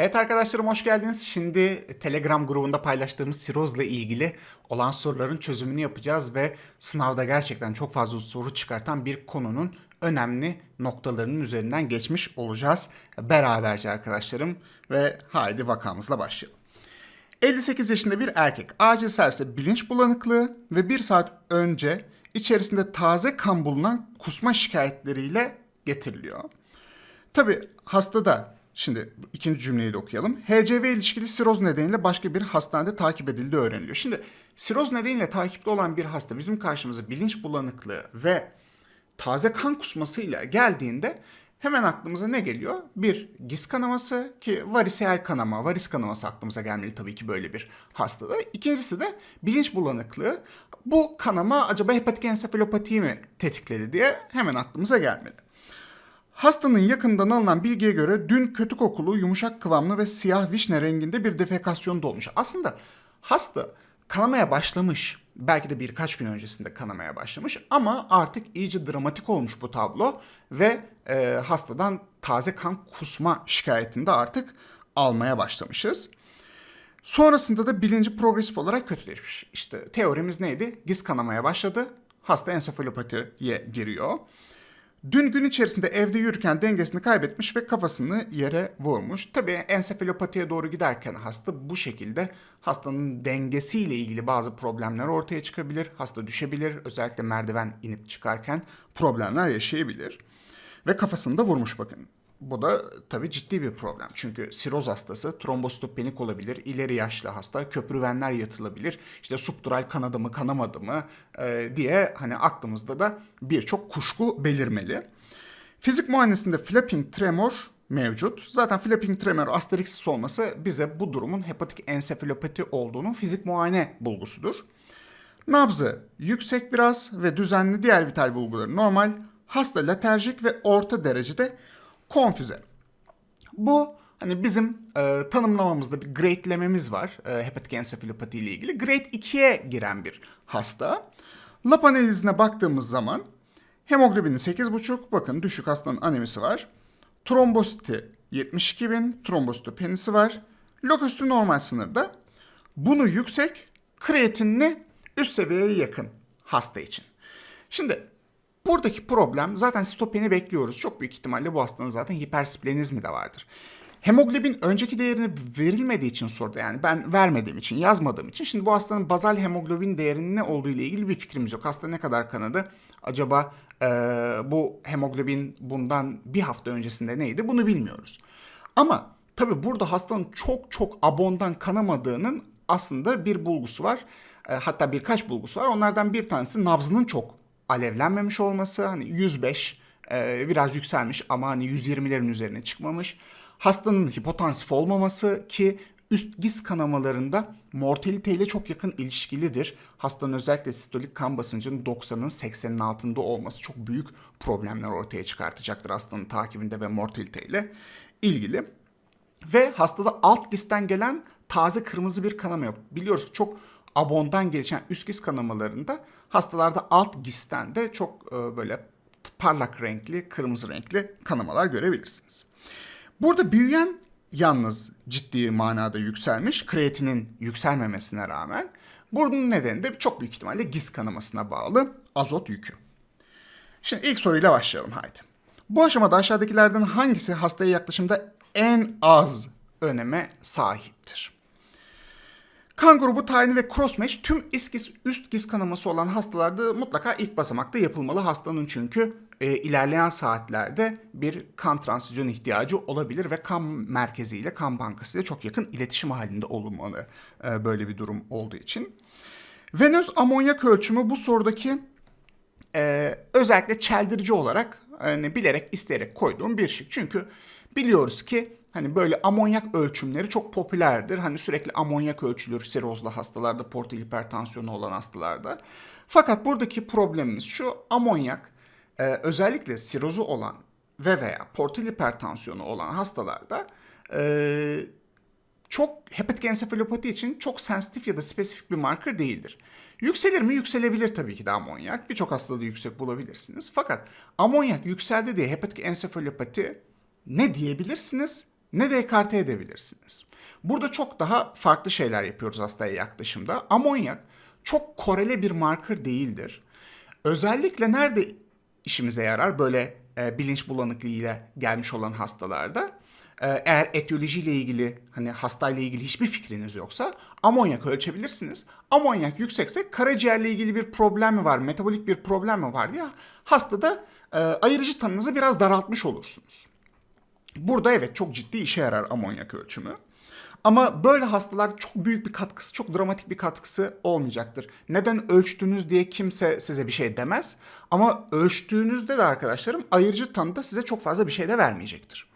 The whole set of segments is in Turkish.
Evet arkadaşlarım hoş geldiniz. Şimdi Telegram grubunda paylaştığımız sirozla ilgili olan soruların çözümünü yapacağız ve sınavda gerçekten çok fazla soru çıkartan bir konunun önemli noktalarının üzerinden geçmiş olacağız beraberce arkadaşlarım ve haydi vakamızla başlayalım. 58 yaşında bir erkek acil servise bilinç bulanıklığı ve bir saat önce içerisinde taze kan bulunan kusma şikayetleriyle getiriliyor. Tabi hastada şimdi ikinci cümleyi de okuyalım. HCV ilişkili siroz nedeniyle başka bir hastanede takip edildiği öğreniliyor. Şimdi siroz nedeniyle takipte olan bir hasta bizim karşımıza bilinç bulanıklığı ve taze kan kusmasıyla geldiğinde hemen aklımıza ne geliyor? Bir, giz kanaması ki varisiyel kanama, varis kanaması aklımıza gelmeli tabii ki böyle bir hastada. İkincisi de bilinç bulanıklığı. Bu kanama acaba hepatik ensefalopatiyi mi tetikledi diye hemen aklımıza gelmeli. Hastanın yakından alınan bilgiye göre dün kötü kokulu, yumuşak kıvamlı ve siyah vişne renginde bir defekasyon olmuş. Aslında hasta kanamaya başlamış. Belki de birkaç gün öncesinde kanamaya başlamış ama artık iyice dramatik olmuş bu tablo ve e, hastadan taze kan kusma şikayetinde artık almaya başlamışız. Sonrasında da bilinci progresif olarak kötüleşmiş. İşte teorimiz neydi? Giz kanamaya başladı. Hasta ensefalopatiye giriyor. Dün gün içerisinde evde yürürken dengesini kaybetmiş ve kafasını yere vurmuş. Tabii ensefalopatiye doğru giderken hasta bu şekilde hastanın dengesiyle ilgili bazı problemler ortaya çıkabilir. Hasta düşebilir. Özellikle merdiven inip çıkarken problemler yaşayabilir. Ve kafasını da vurmuş bakın. Bu da tabii ciddi bir problem. Çünkü siroz hastası trombositopenik olabilir, ileri yaşlı hasta, köprüvenler yatılabilir, işte subdural kanadı mı kanamadı mı e, diye hani aklımızda da birçok kuşku belirmeli. Fizik muayenesinde flapping tremor mevcut. Zaten flapping tremor asteriksis olması bize bu durumun hepatik ensefalopati olduğunun fizik muayene bulgusudur. Nabzı yüksek biraz ve düzenli diğer vital bulguları normal. Hasta letarjik ve orta derecede konfüze. Bu hani bizim e, tanımlamamızda bir grade'lememiz var e, hepatik ensefalopati ile ilgili. Grade 2'ye giren bir hasta. Lab analizine baktığımız zaman hemoglobini 8,5 bakın düşük hastanın anemisi var. Trombositi 72 bin, trombositopenisi var. Loküstü normal sınırda. Bunu yüksek, kreatinini üst seviyeye yakın hasta için. Şimdi Buradaki problem zaten sitopeni bekliyoruz. Çok büyük ihtimalle bu hastanın zaten hipersplenizmi de vardır. Hemoglobin önceki değerini verilmediği için soruda yani ben vermediğim için yazmadığım için şimdi bu hastanın bazal hemoglobin değerinin ne olduğu ile ilgili bir fikrimiz yok. Hasta ne kadar kanadı? Acaba e, bu hemoglobin bundan bir hafta öncesinde neydi? Bunu bilmiyoruz. Ama tabi burada hastanın çok çok abondan kanamadığının aslında bir bulgusu var. E, hatta birkaç bulgusu var. Onlardan bir tanesi nabzının çok alevlenmemiş olması hani 105 e, biraz yükselmiş ama hani 120'lerin üzerine çıkmamış. Hastanın hipotansif olmaması ki üst giz kanamalarında mortalite ile çok yakın ilişkilidir. Hastanın özellikle sistolik kan basıncının 90'ın 80'in altında olması çok büyük problemler ortaya çıkartacaktır hastanın takibinde ve mortalite ile ilgili. Ve hastada alt gizden gelen taze kırmızı bir kanama yok. Biliyoruz ki çok abondan gelişen üst giz kanamalarında hastalarda alt gisten de çok e, böyle parlak renkli, kırmızı renkli kanamalar görebilirsiniz. Burada büyüyen yalnız ciddi manada yükselmiş, kreatinin yükselmemesine rağmen bunun nedeni de çok büyük ihtimalle giz kanamasına bağlı azot yükü. Şimdi ilk soruyla başlayalım haydi. Bu aşamada aşağıdakilerden hangisi hastaya yaklaşımda en az öneme sahiptir? Kan grubu tayini ve crossmatch tüm iskis, üst giz kanaması olan hastalarda mutlaka ilk basamakta yapılmalı. Hastanın çünkü e, ilerleyen saatlerde bir kan transfüzyon ihtiyacı olabilir ve kan merkeziyle kan bankası ile çok yakın iletişim halinde olunmalı e, böyle bir durum olduğu için. Venöz amonyak ölçümü bu sorudaki e, özellikle çeldirici olarak hani bilerek isteyerek koyduğum bir şey. Çünkü biliyoruz ki Hani böyle amonyak ölçümleri çok popülerdir. Hani sürekli amonyak ölçülür sirozlu hastalarda, portal hipertansiyonu olan hastalarda. Fakat buradaki problemimiz şu amonyak e, özellikle sirozu olan ve veya portal hipertansiyonu olan hastalarda e, çok hepatik ensefalopati için çok sensitif ya da spesifik bir marker değildir. Yükselir mi? Yükselebilir tabii ki de amonyak. Birçok hastada yüksek bulabilirsiniz. Fakat amonyak yükseldi diye hepatik ensefalopati ne diyebilirsiniz ne de ekarte edebilirsiniz. Burada çok daha farklı şeyler yapıyoruz hastaya yaklaşımda. Amonyak çok korele bir marker değildir. Özellikle nerede işimize yarar böyle e, bilinç bulanıklığıyla gelmiş olan hastalarda? E, eğer etiyolojiyle ilgili hani hastayla ilgili hiçbir fikriniz yoksa amonyak ölçebilirsiniz. Amonyak yüksekse karaciğerle ilgili bir problem mi var, metabolik bir problem mi var diye hastada e, ayırıcı tanınızı biraz daraltmış olursunuz. Burada evet çok ciddi işe yarar amonyak ölçümü. Ama böyle hastalar çok büyük bir katkısı, çok dramatik bir katkısı olmayacaktır. Neden ölçtünüz diye kimse size bir şey demez. Ama ölçtüğünüzde de arkadaşlarım ayırıcı tanıda size çok fazla bir şey de vermeyecektir.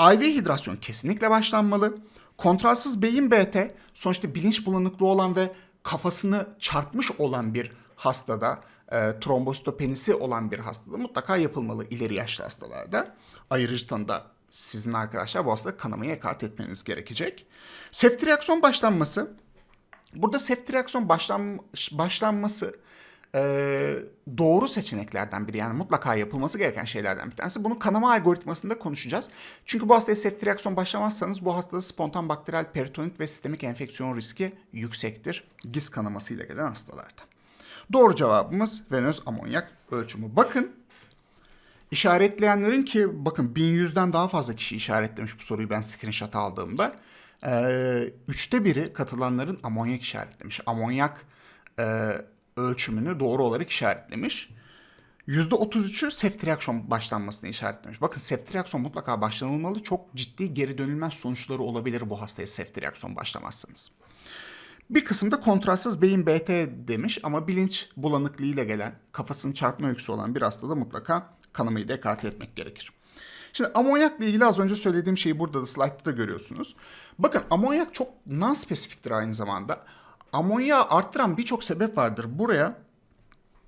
IV hidrasyon kesinlikle başlanmalı. Kontrolsüz beyin BT sonuçta bilinç bulanıklığı olan ve kafasını çarpmış olan bir hastada, e, trombositopenisi olan bir hastada mutlaka yapılmalı ileri yaşlı hastalarda. Ayırıcı tanıda sizin arkadaşlar bu hastada kanamayı ekart etmeniz gerekecek. Seftriaksiyon başlanması. Burada seftriaksiyon başlan, başlanması e, doğru seçeneklerden biri. Yani mutlaka yapılması gereken şeylerden bir tanesi. Bunu kanama algoritmasında konuşacağız. Çünkü bu hastaya seftriaksiyon başlamazsanız bu hastada spontan bakteriyel peritonit ve sistemik enfeksiyon riski yüksektir. Giz kanamasıyla gelen hastalarda. Doğru cevabımız venöz amonyak ölçümü. Bakın İşaretleyenlerin ki bakın 1100'den daha fazla kişi işaretlemiş bu soruyu ben screenshot aldığımda. Ee, üçte biri katılanların amonyak işaretlemiş. Amonyak e, ölçümünü doğru olarak işaretlemiş. %33'ü seftriaksiyon başlanmasını işaretlemiş. Bakın seftriaksiyon mutlaka başlanılmalı. Çok ciddi geri dönülmez sonuçları olabilir bu hastaya seftriaksiyon başlamazsanız. Bir kısımda kontrastsız beyin BT demiş ama bilinç bulanıklığıyla gelen, kafasının çarpma öyküsü olan bir hastada mutlaka kanamayı da ekarte etmek gerekir. Şimdi amonyakla ilgili az önce söylediğim şeyi burada da slide'da da görüyorsunuz. Bakın amonyak çok non-spesifiktir aynı zamanda. Amonyağı arttıran birçok sebep vardır. Buraya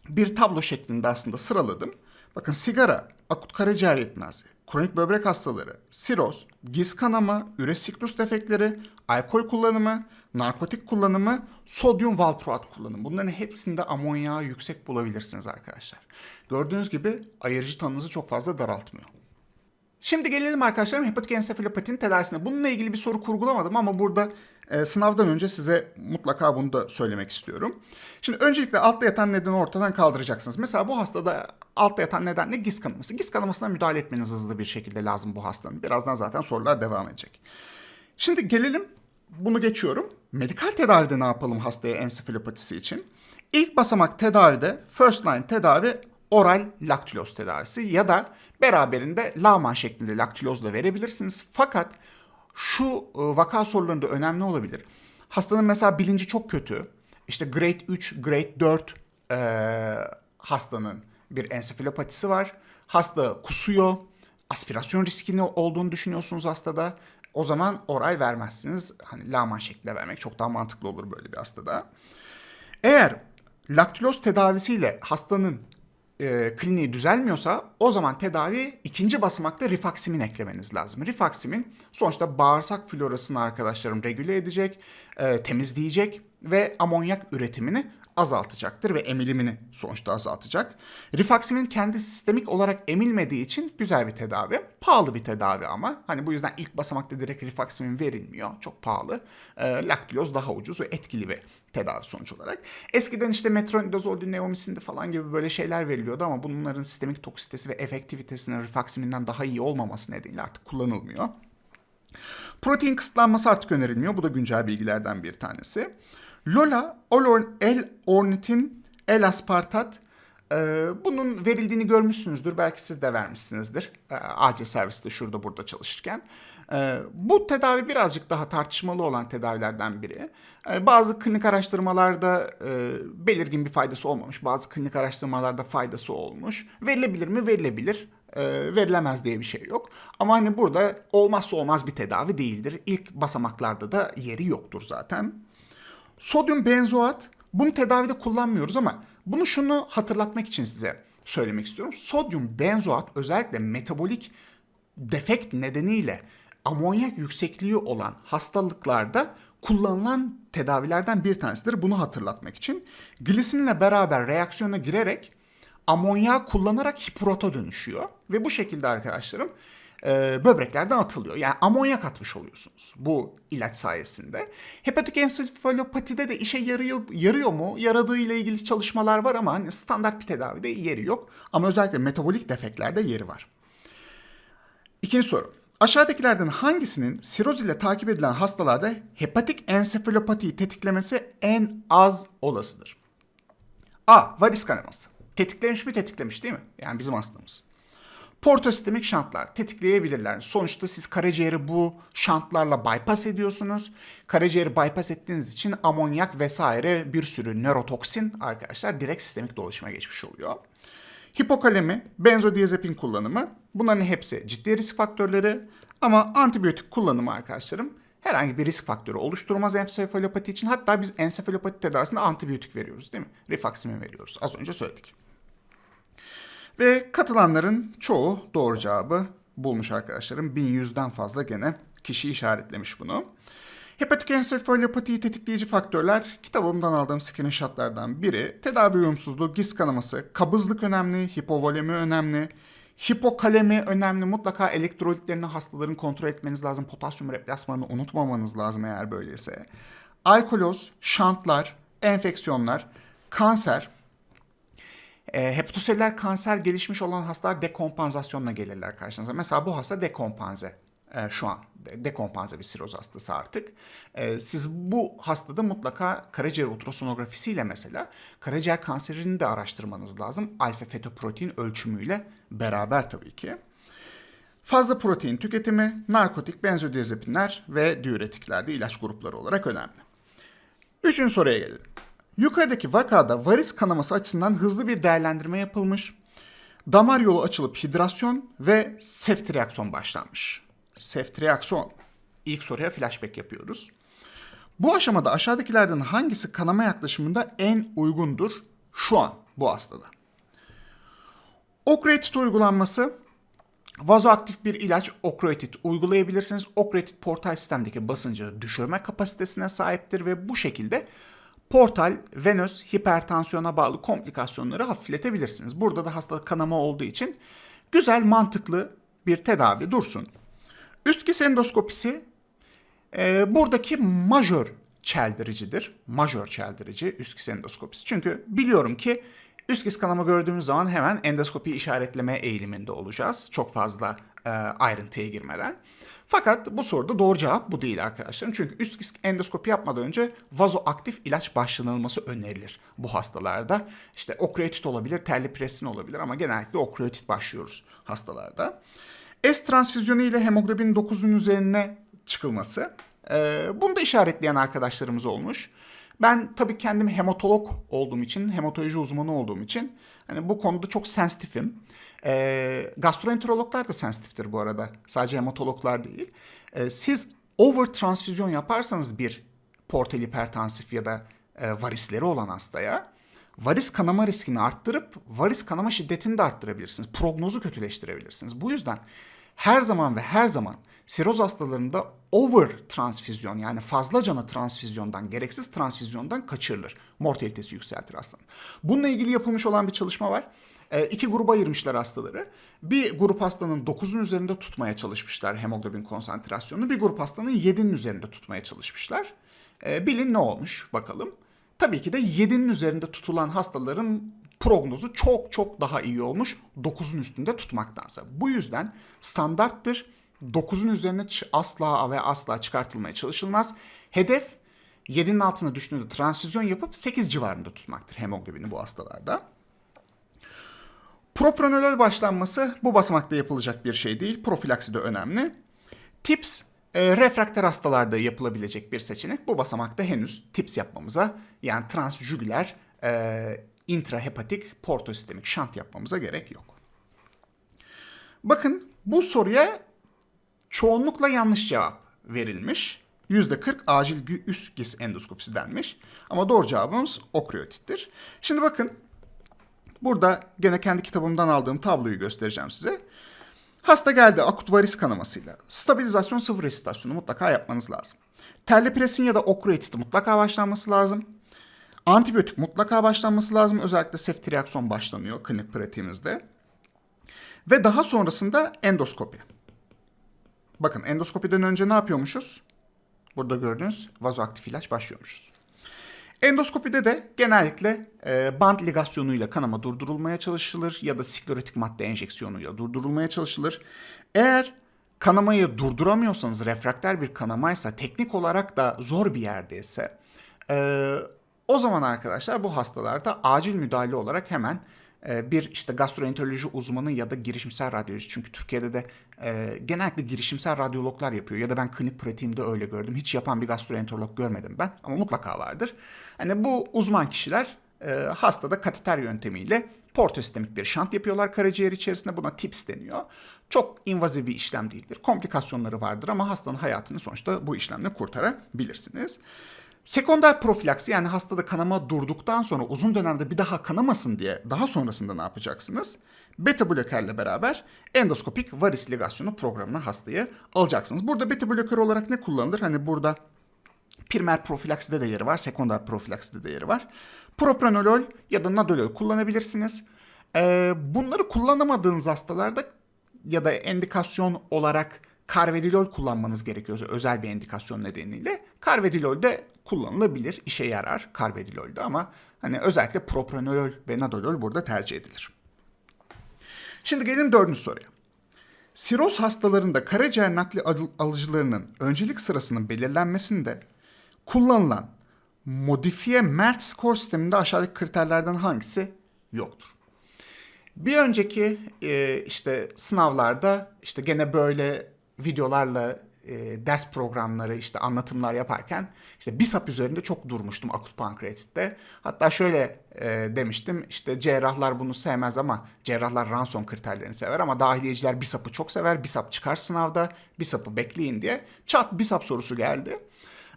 bir tablo şeklinde aslında sıraladım. Bakın sigara, akut karaciğer yetmezliği, kronik böbrek hastaları, siroz, giz kanama, üre siklus defektleri, alkol kullanımı, narkotik kullanımı, sodyum valproat kullanımı. Bunların hepsinde amonyağı yüksek bulabilirsiniz arkadaşlar. Gördüğünüz gibi ayırıcı tanınızı çok fazla daraltmıyor. Şimdi gelelim arkadaşlarım hepatik ensefalopatinin tedavisine. Bununla ilgili bir soru kurgulamadım ama burada e, sınavdan önce size mutlaka bunu da söylemek istiyorum. Şimdi öncelikle altta yatan nedeni ortadan kaldıracaksınız. Mesela bu hastada altta yatan neden ne? Giz kanaması. Giz kanamasına müdahale etmeniz hızlı bir şekilde lazım bu hastanın. Birazdan zaten sorular devam edecek. Şimdi gelelim bunu geçiyorum. Medikal tedavide ne yapalım hastaya ensefalopatisi için? İlk basamak tedavide first line tedavi oral laktiloz tedavisi ya da beraberinde lağman şeklinde laktiloz da verebilirsiniz. Fakat şu e, vaka sorularında önemli olabilir. Hastanın mesela bilinci çok kötü. İşte grade 3, grade 4 e, hastanın bir ensefalopatisi var. Hasta kusuyor. Aspirasyon riskini olduğunu düşünüyorsunuz hastada. O zaman oral vermezsiniz. Hani lağman şeklinde vermek çok daha mantıklı olur böyle bir hastada. Eğer laktiloz tedavisiyle hastanın e, kliniği düzelmiyorsa o zaman tedavi ikinci basamakta rifaksimin eklemeniz lazım. Rifaksimin sonuçta bağırsak florasını arkadaşlarım regüle edecek, e, temizleyecek ve amonyak üretimini azaltacaktır ve emilimini sonuçta azaltacak. Rifaksimin kendi sistemik olarak emilmediği için güzel bir tedavi. Pahalı bir tedavi ama. Hani bu yüzden ilk basamakta direkt rifaksimin verilmiyor. Çok pahalı. E, laktiloz daha ucuz ve etkili bir tedavi sonuç olarak. Eskiden işte metronidazol, neomisindi falan gibi böyle şeyler veriliyordu ama bunların sistemik toksitesi ve efektivitesinin rifaksiminden daha iyi olmaması nedeniyle artık kullanılmıyor. Protein kısıtlanması artık önerilmiyor. Bu da güncel bilgilerden bir tanesi. Lola, L-ornitin, L-aspartat ee, bunun verildiğini görmüşsünüzdür. Belki siz de vermişsinizdir. Ee, acil serviste şurada burada çalışırken. Ee, bu tedavi birazcık daha tartışmalı olan tedavilerden biri. Bazı klinik araştırmalarda e, belirgin bir faydası olmamış. Bazı klinik araştırmalarda faydası olmuş. Verilebilir mi? Verilebilir. Verilemez diye bir şey yok. Ama hani burada olmazsa olmaz bir tedavi değildir. İlk basamaklarda da yeri yoktur zaten. Sodyum benzoat bunu tedavide kullanmıyoruz ama bunu şunu hatırlatmak için size söylemek istiyorum. Sodyum benzoat özellikle metabolik defekt nedeniyle amonyak yüksekliği olan hastalıklarda kullanılan tedavilerden bir tanesidir. Bunu hatırlatmak için glisinle beraber reaksiyona girerek amonyağı kullanarak hiprota dönüşüyor. Ve bu şekilde arkadaşlarım e, böbreklerden atılıyor. Yani amonyak atmış oluyorsunuz bu ilaç sayesinde. Hepatik ensefalopatide de işe yarıyor, yarıyor mu? Yaradığı ile ilgili çalışmalar var ama hani standart bir tedavide yeri yok. Ama özellikle metabolik defeklerde yeri var. İkinci soru. Aşağıdakilerden hangisinin siroz ile takip edilen hastalarda hepatik ensefalopatiyi tetiklemesi en az olasıdır? A. Varis kanaması. Tetiklemiş mi tetiklemiş değil mi? Yani bizim hastamız. Portosistemik şantlar tetikleyebilirler. Sonuçta siz karaciğeri bu şantlarla bypass ediyorsunuz. Karaciğeri bypass ettiğiniz için amonyak vesaire bir sürü nörotoksin arkadaşlar direkt sistemik dolaşıma geçmiş oluyor. Hipokalemi, benzodiazepin kullanımı bunların hepsi ciddi risk faktörleri ama antibiyotik kullanımı arkadaşlarım herhangi bir risk faktörü oluşturmaz ensefalopati için. Hatta biz ensefalopati tedavisinde antibiyotik veriyoruz değil mi? Rifaximin veriyoruz. Az önce söyledik. Ve katılanların çoğu doğru cevabı bulmuş arkadaşlarım. 1100'den fazla gene kişi işaretlemiş bunu. Hepatik ensefalopatiyi tetikleyici faktörler kitabımdan aldığım screenshotlardan biri. Tedavi uyumsuzluğu, giz kanaması, kabızlık önemli, hipovolemi önemli, hipokalemi önemli. Mutlaka elektrolitlerini hastaların kontrol etmeniz lazım. Potasyum replasmanını unutmamanız lazım eğer böyleyse. Alkoloz, şantlar, enfeksiyonlar, kanser, e, hepatoseller kanser gelişmiş olan hastalar dekompansasyonla gelirler karşınıza. Mesela bu hasta dekompanze e, şu an. De, dekompanze bir siroz hastası artık. E, siz bu hastada mutlaka karaciğer ultrasonografisiyle mesela karaciğer kanserini de araştırmanız lazım. Alfa fetoprotein ölçümüyle beraber tabii ki. Fazla protein tüketimi, narkotik, benzodiazepinler ve diüretikler de ilaç grupları olarak önemli. Üçüncü soruya gelelim. Yukarıdaki vakada varis kanaması açısından hızlı bir değerlendirme yapılmış. Damar yolu açılıp hidrasyon ve seftriakson başlanmış. Seftriakson. İlk soruya flashback yapıyoruz. Bu aşamada aşağıdakilerden hangisi kanama yaklaşımında en uygundur şu an bu hastada? Okretit uygulanması vazoaktif bir ilaç okretit uygulayabilirsiniz. Okretit portal sistemdeki basıncı düşürme kapasitesine sahiptir ve bu şekilde portal venöz hipertansiyona bağlı komplikasyonları hafifletebilirsiniz. Burada da hastalık kanama olduğu için güzel mantıklı bir tedavi dursun. Üst kis endoskopisi e, buradaki majör çeldiricidir. Majör çeldirici üst kis endoskopisi. Çünkü biliyorum ki üst kis kanama gördüğümüz zaman hemen endoskopiyi işaretleme eğiliminde olacağız. Çok fazla e, ayrıntıya girmeden. Fakat bu soruda doğru cevap bu değil arkadaşlarım. Çünkü üst disk endoskopi yapmadan önce vazoaktif ilaç başlanılması önerilir bu hastalarda. İşte okreotit olabilir, terlipresin olabilir ama genellikle okreotit başlıyoruz hastalarda. S transfüzyonu ile hemoglobin 9'un üzerine çıkılması. Ee, bunu da işaretleyen arkadaşlarımız olmuş. Ben tabii kendim hematolog olduğum için, hematoloji uzmanı olduğum için hani bu konuda çok sensitifim. E, gastroenterologlar da sensitiftir bu arada. Sadece hematologlar değil. E, siz over transfüzyon yaparsanız bir portal hipertansif ya da e, varisleri olan hastaya varis kanama riskini arttırıp varis kanama şiddetini de arttırabilirsiniz. Prognozu kötüleştirebilirsiniz. Bu yüzden her zaman ve her zaman siroz hastalarında over transfüzyon yani fazla canı transfüzyondan, gereksiz transfüzyondan kaçırılır. Mortalitesi yükseltir hastanın. Bununla ilgili yapılmış olan bir çalışma var. E, iki gruba ayırmışlar hastaları. Bir grup hastanın 9'un üzerinde tutmaya çalışmışlar hemoglobin konsantrasyonunu. Bir grup hastanın 7'nin üzerinde tutmaya çalışmışlar. E, bilin ne olmuş bakalım. Tabii ki de 7'nin üzerinde tutulan hastaların prognozu çok çok daha iyi olmuş 9'un üstünde tutmaktansa. Bu yüzden standarttır. 9'un üzerine asla ve asla çıkartılmaya çalışılmaz. Hedef 7'nin altına düştüğünde transfüzyon yapıp 8 civarında tutmaktır hemoglobini bu hastalarda. Propranolol başlanması bu basamakta yapılacak bir şey değil. Profilaksi de önemli. TIPS e, refrakter hastalarda yapılabilecek bir seçenek. Bu basamakta henüz TIPS yapmamıza yani transjugüler e, intrahepatik portosistemik şant yapmamıza gerek yok. Bakın bu soruya çoğunlukla yanlış cevap verilmiş. %40 acil üst gis endoskopisi denmiş. Ama doğru cevabımız okreotittir. Şimdi bakın Burada gene kendi kitabımdan aldığım tabloyu göstereceğim size. Hasta geldi akut varis kanamasıyla. Stabilizasyon sıfır resitasyonu mutlaka yapmanız lazım. Terlipresin ya da okroetiti mutlaka başlanması lazım. Antibiyotik mutlaka başlanması lazım. Özellikle seftriakson başlanıyor klinik pratiğimizde. Ve daha sonrasında endoskopi. Bakın endoskopiden önce ne yapıyormuşuz? Burada gördüğünüz vazoaktif ilaç başlıyormuşuz. Endoskopide de genellikle e, band ligasyonuyla kanama durdurulmaya çalışılır ya da siklerotik madde enjeksiyonuyla durdurulmaya çalışılır. Eğer kanamayı durduramıyorsanız refrakter bir kanamaysa teknik olarak da zor bir yerdeyse e, o zaman arkadaşlar bu hastalarda acil müdahale olarak hemen bir işte gastroenteroloji uzmanı ya da girişimsel radyoloji çünkü Türkiye'de de e, genellikle girişimsel radyologlar yapıyor ya da ben klinik pratiğimde öyle gördüm. Hiç yapan bir gastroenterolog görmedim ben ama mutlaka vardır. Hani bu uzman kişiler e, hastada kateter yöntemiyle portosistemik bir şant yapıyorlar karaciğer içerisinde. Buna TIPS deniyor. Çok invazif bir işlem değildir. Komplikasyonları vardır ama hastanın hayatını sonuçta bu işlemle kurtarabilirsiniz. Sekonder profilaksi yani hastada kanama durduktan sonra uzun dönemde bir daha kanamasın diye daha sonrasında ne yapacaksınız? Beta blokerle beraber endoskopik varis ligasyonu programına hastayı alacaksınız. Burada beta bloker olarak ne kullanılır? Hani burada primer profilakside de yeri var, sekonder profilakside de yeri var. Propranolol ya da nadolol kullanabilirsiniz. Ee, bunları kullanamadığınız hastalarda ya da endikasyon olarak karvedilol kullanmanız gerekiyorsa özel bir endikasyon nedeniyle karvedilol de kullanılabilir, işe yarar karvedilol de ama hani özellikle propranolol ve nadolol burada tercih edilir. Şimdi gelelim dördüncü soruya. Siroz hastalarında karaciğer nakli alıcılarının öncelik sırasının belirlenmesinde kullanılan modifiye MELT score sisteminde aşağıdaki kriterlerden hangisi yoktur? Bir önceki e, işte sınavlarda işte gene böyle videolarla e, ders programları işte anlatımlar yaparken işte BISAP üzerinde çok durmuştum akut pankreatitte. Hatta şöyle e, demiştim işte cerrahlar bunu sevmez ama cerrahlar ranson kriterlerini sever ama dahiliyeciler BISAP'ı çok sever. BISAP çıkar sınavda BISAP'ı bekleyin diye. Çat BISAP sorusu geldi.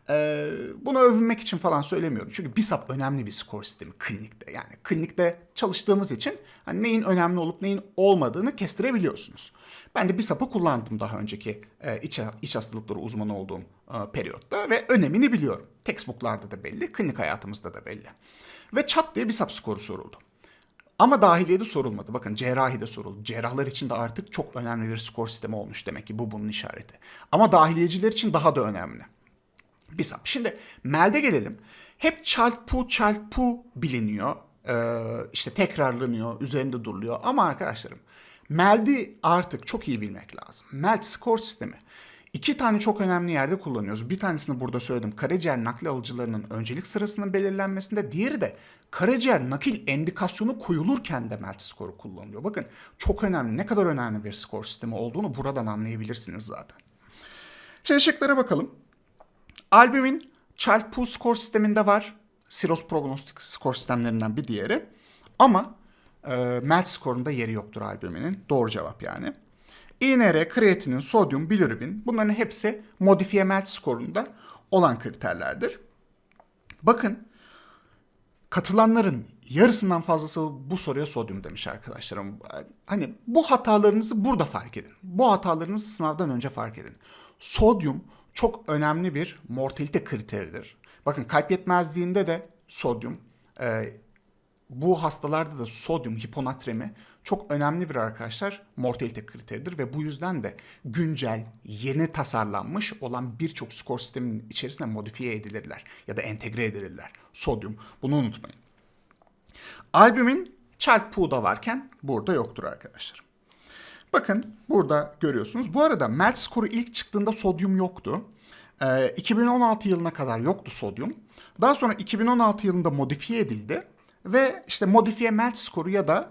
Ee, bunu övünmek için falan söylemiyorum. Çünkü BISAP önemli bir skor sistemi klinikte. Yani klinikte çalıştığımız için hani neyin önemli olup neyin olmadığını kestirebiliyorsunuz. Ben de BISAP'ı kullandım daha önceki e, iç, iç hastalıkları uzmanı olduğum e, periyotta ve önemini biliyorum. Textbook'larda da belli, klinik hayatımızda da belli. Ve çat diye BISAP skoru soruldu. Ama dahiliyede sorulmadı. Bakın cerrahide soruldu. Cerrahlar için de artık çok önemli bir skor sistemi olmuş demek ki bu bunun işareti. Ama dahiliyeciler için daha da önemli. BISAP. Şimdi MEL'de gelelim. Hep çarpı çarpı biliniyor. Ee, işte tekrarlanıyor, üzerinde duruluyor. Ama arkadaşlarım MELD'i artık çok iyi bilmek lazım. MELD skor sistemi. İki tane çok önemli yerde kullanıyoruz. Bir tanesini burada söyledim. Karaciğer nakli alıcılarının öncelik sırasının belirlenmesinde. Diğeri de karaciğer nakil endikasyonu koyulurken de MELD skoru kullanılıyor. Bakın çok önemli. Ne kadar önemli bir skor sistemi olduğunu buradan anlayabilirsiniz zaten. Şimdi şıklara bakalım. Albumin Child-Pugh skor sisteminde var. Siros prognostik skor sistemlerinden bir diğeri. Ama e, MELT skorunda yeri yoktur albüminin. Doğru cevap yani. INR, kreatinin, sodyum, bilirubin bunların hepsi modifiye MELT skorunda olan kriterlerdir. Bakın katılanların yarısından fazlası bu soruya sodyum demiş arkadaşlarım. Hani bu hatalarınızı burada fark edin. Bu hatalarınızı sınavdan önce fark edin. Sodyum çok önemli bir mortalite kriteridir. Bakın kalp yetmezliğinde de sodyum, e, bu hastalarda da sodyum hiponatremi çok önemli bir arkadaşlar mortalite kriteridir ve bu yüzden de güncel, yeni tasarlanmış olan birçok skor sisteminin içerisine modifiye edilirler ya da entegre edilirler. Sodyum bunu unutmayın. Albümin Chalk-Poo'da varken burada yoktur arkadaşlar. Bakın burada görüyorsunuz. Bu arada MELT skoru ilk çıktığında sodyum yoktu. Ee, 2016 yılına kadar yoktu sodyum. Daha sonra 2016 yılında modifiye edildi. Ve işte modifiye MELT skoru ya da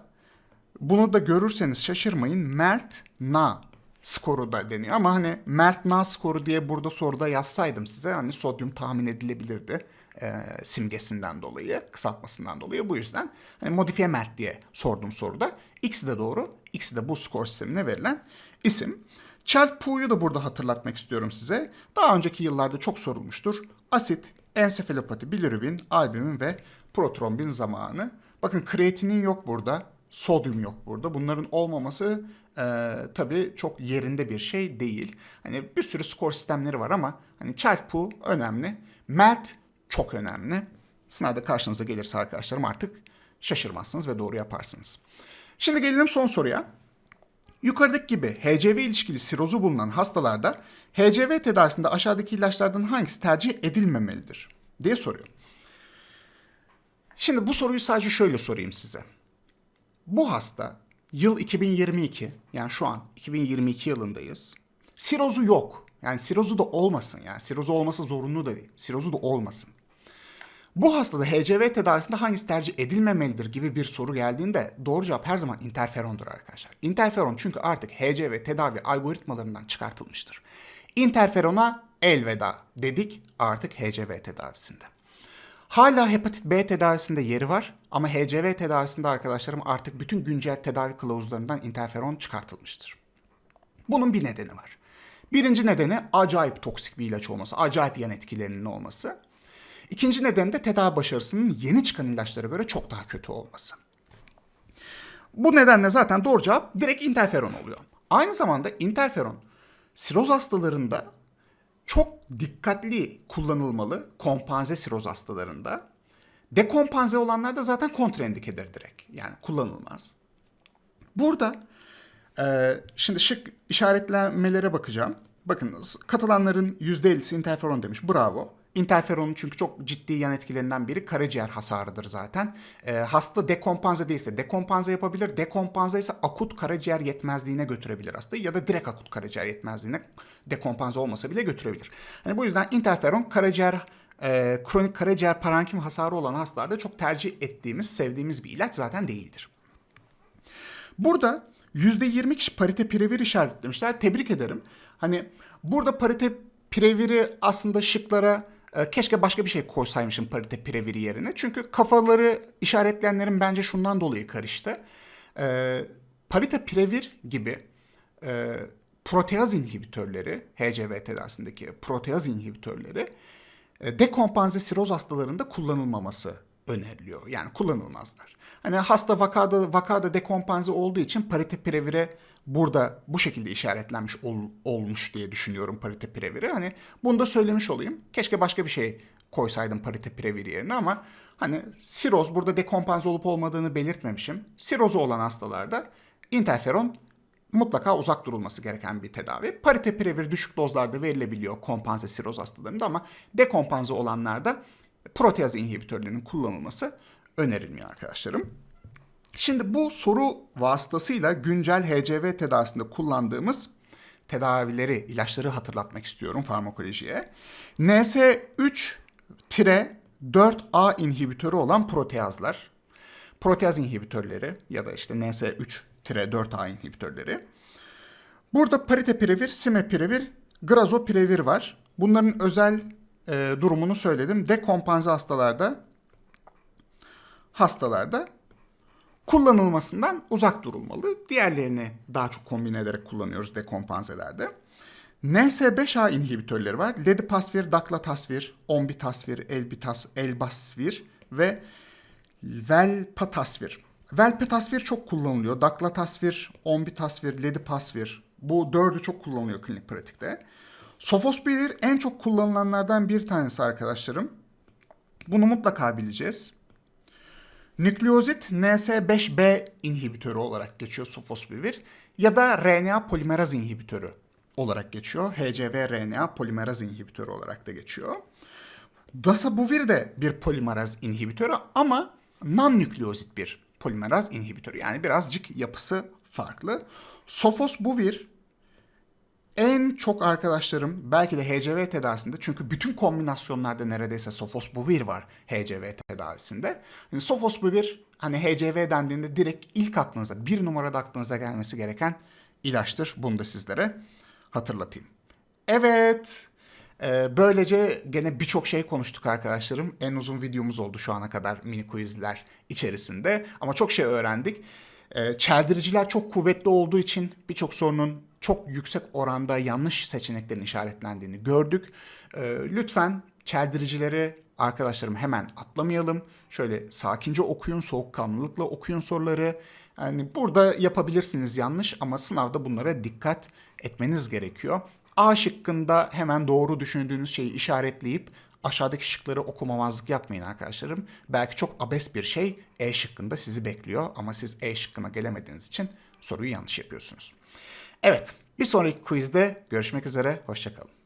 bunu da görürseniz şaşırmayın MELT NA skoru da deniyor. Ama hani MELT NA skoru diye burada soruda yazsaydım size hani sodyum tahmin edilebilirdi e, simgesinden dolayı, kısaltmasından dolayı. Bu yüzden hani modifiye MELT diye sordum soruda. İkisi de doğru. İkisi de bu skor sistemine verilen isim. Child-Pugh'yu da burada hatırlatmak istiyorum size. Daha önceki yıllarda çok sorulmuştur. Asit, ensefalopati, bilirubin, albümin ve protrombin zamanı. Bakın kreatinin yok burada, sodyum yok burada. Bunların olmaması e, tabii çok yerinde bir şey değil. Hani bir sürü skor sistemleri var ama hani Child-Pugh önemli. MELT çok önemli. Sınavda karşınıza gelirse arkadaşlarım artık şaşırmazsınız ve doğru yaparsınız. Şimdi gelelim son soruya. Yukarıdaki gibi HCV ilişkili sirozu bulunan hastalarda HCV tedavisinde aşağıdaki ilaçlardan hangisi tercih edilmemelidir diye soruyor. Şimdi bu soruyu sadece şöyle sorayım size. Bu hasta yıl 2022 yani şu an 2022 yılındayız. Sirozu yok. Yani sirozu da olmasın. Yani sirozu olması zorunlu da değil. Sirozu da olmasın. Bu hastada HCV tedavisinde hangisi tercih edilmemelidir gibi bir soru geldiğinde doğru cevap her zaman interferondur arkadaşlar. Interferon çünkü artık HCV tedavi algoritmalarından çıkartılmıştır. Interferona elveda dedik artık HCV tedavisinde. Hala hepatit B tedavisinde yeri var ama HCV tedavisinde arkadaşlarım artık bütün güncel tedavi kılavuzlarından interferon çıkartılmıştır. Bunun bir nedeni var. Birinci nedeni acayip toksik bir ilaç olması, acayip yan etkilerinin olması. İkinci neden de tedavi başarısının yeni çıkan ilaçlara göre çok daha kötü olması. Bu nedenle zaten doğru cevap direkt interferon oluyor. Aynı zamanda interferon siroz hastalarında çok dikkatli kullanılmalı kompanze siroz hastalarında. Dekompanze olanlarda zaten kontraindikedir direkt. Yani kullanılmaz. Burada e, şimdi şık işaretlemelere bakacağım. Bakın katılanların %50'si interferon demiş. Bravo. Interferonun çünkü çok ciddi yan etkilerinden biri karaciğer hasarıdır zaten. E, hasta dekompanze değilse dekompanze yapabilir. Dekompanze ise akut karaciğer yetmezliğine götürebilir hastayı ya da direkt akut karaciğer yetmezliğine dekompanze olmasa bile götürebilir. Hani bu yüzden interferon karaciğer e, kronik karaciğer parenkim hasarı olan hastalarda çok tercih ettiğimiz, sevdiğimiz bir ilaç zaten değildir. Burada %20 kişi parite pirevir işaretlemişler. Tebrik ederim. Hani burada parite pireviri aslında şıklara keşke başka bir şey koysaymışım parite pireviri yerine. Çünkü kafaları işaretleyenlerin bence şundan dolayı karıştı. E, parite pirevir gibi e, proteaz inhibitörleri, HCV tedavisindeki proteaz inhibitörleri e, dekompanze siroz hastalarında kullanılmaması öneriliyor. Yani kullanılmazlar. Hani hasta vakada vakada dekompanze olduğu için parite pirevire burada bu şekilde işaretlenmiş ol, olmuş diye düşünüyorum parite pireviri. Hani bunu da söylemiş olayım. Keşke başka bir şey koysaydım parite pireviri yerine ama hani siroz burada dekompanze olup olmadığını belirtmemişim. Sirozu olan hastalarda interferon mutlaka uzak durulması gereken bir tedavi. Parite pirevir düşük dozlarda verilebiliyor kompanze siroz hastalarında ama dekompanze olanlarda proteaz inhibitörlerinin kullanılması önerilmiyor arkadaşlarım. Şimdi bu soru vasıtasıyla güncel HCV tedavisinde kullandığımız tedavileri, ilaçları hatırlatmak istiyorum farmakolojiye. NS3-4A inhibitörü olan proteazlar, proteaz inhibitörleri ya da işte NS3-4A inhibitörleri. Burada paritepiravir, simepiravir, grazopiravir var. Bunların özel e, durumunu söyledim. Dekompanze hastalarda hastalarda kullanılmasından uzak durulmalı. Diğerlerini daha çok kombine ederek kullanıyoruz dekompanzelerde. NS5A inhibitörleri var. Ledipasvir, daklatasvir, ombitasvir, elbitas, elbasvir ve velpatasvir. Velpatasvir çok kullanılıyor. Daklatasvir, ombitasvir, ledipasvir. Bu dördü çok kullanılıyor klinik pratikte. Sofosbuvir en çok kullanılanlardan bir tanesi arkadaşlarım. Bunu mutlaka bileceğiz. Nükleozit NS5B inhibitörü olarak geçiyor sofosbuvir ya da RNA polimeraz inhibitörü olarak geçiyor. HCV RNA polimeraz inhibitörü olarak da geçiyor. Dasabuvir de bir polimeraz inhibitörü ama non-nükleozit bir polimeraz inhibitörü. Yani birazcık yapısı farklı. Sofosbuvir en çok arkadaşlarım belki de HCV tedavisinde çünkü bütün kombinasyonlarda neredeyse sofosbuvir var HCV tedavisinde. Yani sofosbuvir hani HCV dendiğinde direkt ilk aklınıza bir numarada aklınıza gelmesi gereken ilaçtır. Bunu da sizlere hatırlatayım. Evet. Ee, böylece gene birçok şey konuştuk arkadaşlarım. En uzun videomuz oldu şu ana kadar mini quizler içerisinde. Ama çok şey öğrendik. Ee, çeldiriciler çok kuvvetli olduğu için birçok sorunun çok yüksek oranda yanlış seçeneklerin işaretlendiğini gördük. E, lütfen çeldiricileri arkadaşlarım hemen atlamayalım. Şöyle sakince okuyun, soğukkanlılıkla okuyun soruları. Yani burada yapabilirsiniz yanlış ama sınavda bunlara dikkat etmeniz gerekiyor. A şıkkında hemen doğru düşündüğünüz şeyi işaretleyip aşağıdaki şıkları okumamazlık yapmayın arkadaşlarım. Belki çok abes bir şey E şıkkında sizi bekliyor ama siz E şıkkına gelemediğiniz için soruyu yanlış yapıyorsunuz. Evet, bir sonraki quizde görüşmek üzere, hoşçakalın.